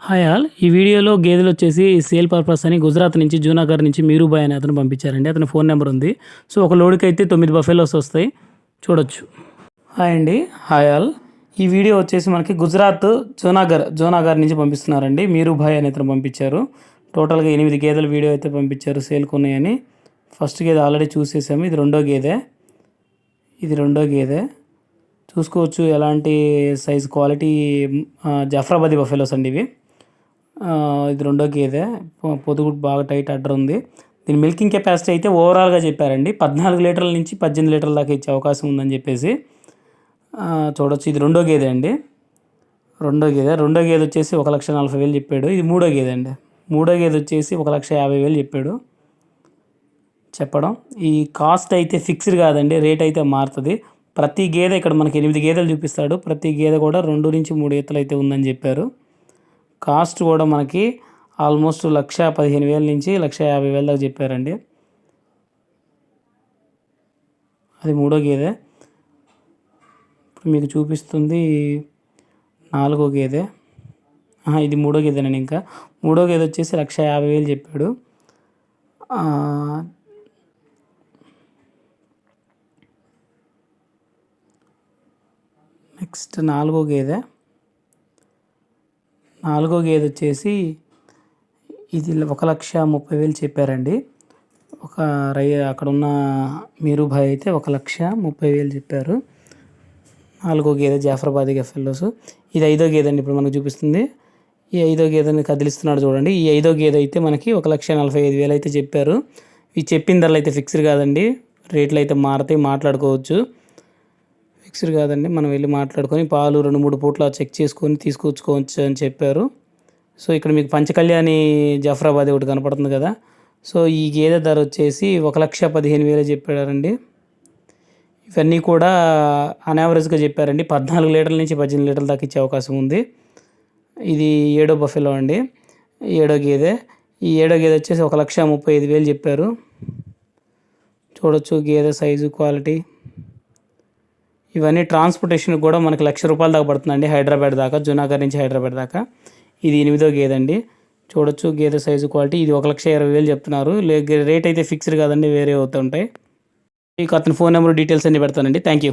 Hi all. ఈ వీడియోలో గేదెలు వచ్చేసి సేల్ పర్పస్ అని గుజరాత్ నుంచి జూనాగఢ్ నుంచి మీరుబాయ్ అని అతను పంపించారండి. అతని ఫోన్ నెంబర్ ఉంది. సో ఒక లోడ్కి అయితే తొమ్మిది బఫెలోస్ వస్తాయి. చూడొచ్చు. హాయ్ అండి. Hi all. ఈ వీడియో వచ్చేసి మనకి గుజరాత్ జూనాగర్ జూనాగర్ నుంచి పంపిస్తున్నారండి. మీరుబాయ్ అని అతను పంపించారు. టోటల్గా ఎనిమిది గేదెల వీడియో అయితే పంపించారు సేల్కి ఉన్నాయని. ఫస్ట్ గేదె ఆల్రెడీ చూసేసాము. ఇది రెండో గేదె. ఇది రెండో గేదె. చూసుకోవచ్చు ఎలాంటి సైజ్ క్వాలిటీ ఆ, జఫ్రాబాదీ బఫెలోస్ అండి ఇవి. ఇది రెండో గేదె. పొ- పొదుగు బాగా టైట్ అడ్డర్ ఉంది. దీని మిల్కింగ్ కెపాసిటీ అయితే ఓవరాల్గా చెప్పారండి. పద్నాలుగు లీటర్ల నుంచి పద్దెనిమిది లీటర్ల దాకా ఇచ్చే అవకాశం ఉందని చెప్పేసి చూడొచ్చు. ఇది రెండో గేదె అండి. రెండో గేదె. రెండో గేదె వచ్చేసి ఒక లక్ష నలభై వేలు చెప్పాడు. ఇది మూడో గేదె అండి. మూడో గేదె వచ్చేసి ఒక లక్ష యాభై వేలు చెప్పాడు. చెప్పడం. ఈ కాస్ట్ అయితే ఫిక్స్డ్ కాదండి. రేట్ అయితే మారుతుంది. ప్రతి గేదె ఇక్కడ మనకి ఎనిమిది గేదెలు చూపిస్తాడు. ప్రతి గేదె కూడా రెండు నుంచి మూడు ఈతలు అయితే ఉందని చెప్పారు. కాస్ట్ కూడా మనకి ఆల్మోస్ట్ లక్ష పదిహేను వేల నుంచి లక్ష యాభై వేల దాకా చెప్పారండి. అది మూడో గేదె. ఇప్పుడు మీకు చూపిస్తుంది నాలుగో గేదె. ఇది మూడో గేదెనండి ఇంకా. మూడో గేదె వచ్చేసి లక్ష యాభై వేలు చెప్పాడు. నెక్స్ట్ నాలుగో గేదె. నాలుగో గేదె వచ్చేసి ఇది ఒక లక్ష ముప్పై వేలు చెప్పారండి. ఒక రై అక్కడ ఉన్న అయితే ఒక లక్ష ముప్పై వేలు చెప్పారు. నాలుగో గేదె జాఫరాబాద్ గఫెల్లోస్ ఇది ఐదో గేదె అండి ఇప్పుడు మనకు చూపిస్తుంది. ఈ ఐదో గేదెని కదిలిస్తున్నాడు చూడండి. ఈ ఐదో గేదె అయితే మనకి ఒక లక్ష నలభై ఐదు వేలు అయితే చెప్పారు. ఇవి చెప్పిన ధరలు అయితే ఫిక్స్డ్ కాదండి. రేట్లు అయితే మారుతాయి మాట్లాడుకోవచ్చు. ఫిక్స్డ్ కాదండి. మనం వెళ్ళి మాట్లాడుకొని పాలు రెండు మూడు పూట్ల చెక్ చేసుకొని తీసుకొచ్చుకోవచ్చు అని చెప్పారు. సో ఇక్కడ మీకు పంచకళ్యాణి జఫరాబాద్ ఒకటి కనపడుతుంది కదా. సో ఈ గేదె ధర వచ్చేసి ఒక లక్ష పదిహేను వేలు చెప్పారండి. ఇవన్నీ కూడా అన్యావరేజ్గా చెప్పారండి. పద్నాలుగు లీటర్ల నుంచి పద్దెనిమిది లీటర్ల దాకా ఇచ్చే అవకాశం ఉంది. ఇది ఏడో బఫెలో అండి. ఏడో గేదె. ఈ ఏడో గేదె వచ్చేసి ఒక లక్ష ముప్పై ఐదు వేలు చెప్పారు. చూడొచ్చు గేదె సైజు క్వాలిటీ. ఇవన్నీ ట్రాన్స్పోర్టేషన్ కూడా మనకి లక్ష రూపాయల దాకా పడుతుందండి హైదరాబాద్ దాకా జునాగర్ నుంచి హైదరాబాద్ దాకా. ఇది ఎనిమిదో గేదె అండి. చూడొచ్చు గేదె సైజు క్వాలిటీ ఇది ఒక లక్ష ఇరవై వేలు చెప్తున్నారు. రేట్ అయితే ఫిక్స్డ్ కాదండి వేరే అవుతుంటాయి. మీకు అతని ఫోన్ నెంబర్ డీటెయిల్స్ అన్ని పెడతానండి. Thank you